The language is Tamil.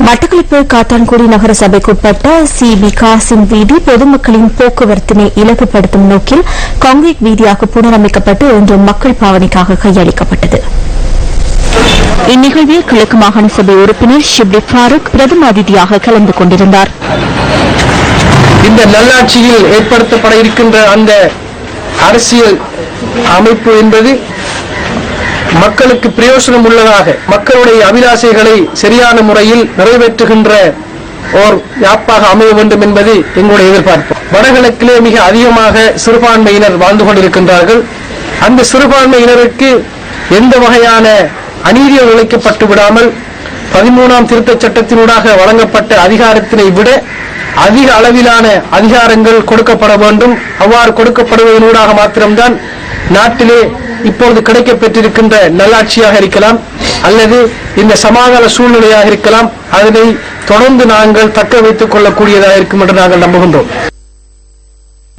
மட்டக்களப்பு காத்தான்குடி நகரசபைக்குட்பட்ட சி. பி. காசிம் வீதி பொதுமக்களின் போக்குவரத்தினை இலகுப்படுத்தும் நோக்கில் காங்கிரீட் வீதியாக புனரமைக்கப்பட்டு இன்று மக்கள் பாவனைக்காக கையளிக்கப்பட்டது. இந்நிகழ்வில் கிழக்கு மாகாண சபை உறுப்பினர் ஷிப்லி ஃபாரூக் பிரதம அதிதியாக கலந்து கொண்டிருந்தார். இந்த நல்லாட்சியில் ஏற்படுத்தப்பட இருக்கின்ற அந்த அரசியல் அமைப்பு என்பது மக்களுக்கு பிரயோசனம் உள்ளதாக மக்களுடைய அபிலாசைகளை சரியான முறையில் நிறைவேற்றுகின்ற ஓர் யாப்பாக அமைய வேண்டும் என்பது எங்களுடைய எதிர்பார்ப்பு. வடகிழக்கிலே மிக அதிகமாக சிறுபான்மையினர் வாழ்ந்து கொண்டிருக்கின்றார்கள். அந்த சிறுபான்மையினருக்கு எந்த வகையான அநீதியம் இழைக்கப்பட்டு விடாமல் பதிமூணாம் திருத்த சட்டத்தினூடாக வழங்கப்பட்ட அதிகாரத்தினை விட அதிக அளவிலான அதிகாரங்கள் கொடுக்கப்பட வேண்டும். அவ்வாறு கொடுக்கப்படுவதனூடாக மாத்திரம்தான் நாட்டிலே இப்பொழுது கிடைக்கப் பெற்றிருக்கின்ற நல்லாட்சியாக இருக்கலாம் அல்லது இந்த சமாதான சூழ்நிலையாக இருக்கலாம் அதனை தொடர்ந்து நாங்கள் தக்க வைத்துக் கொள்ளக்கூடியதாக இருக்கும் என்று நாங்கள் நம்புகின்றோம்.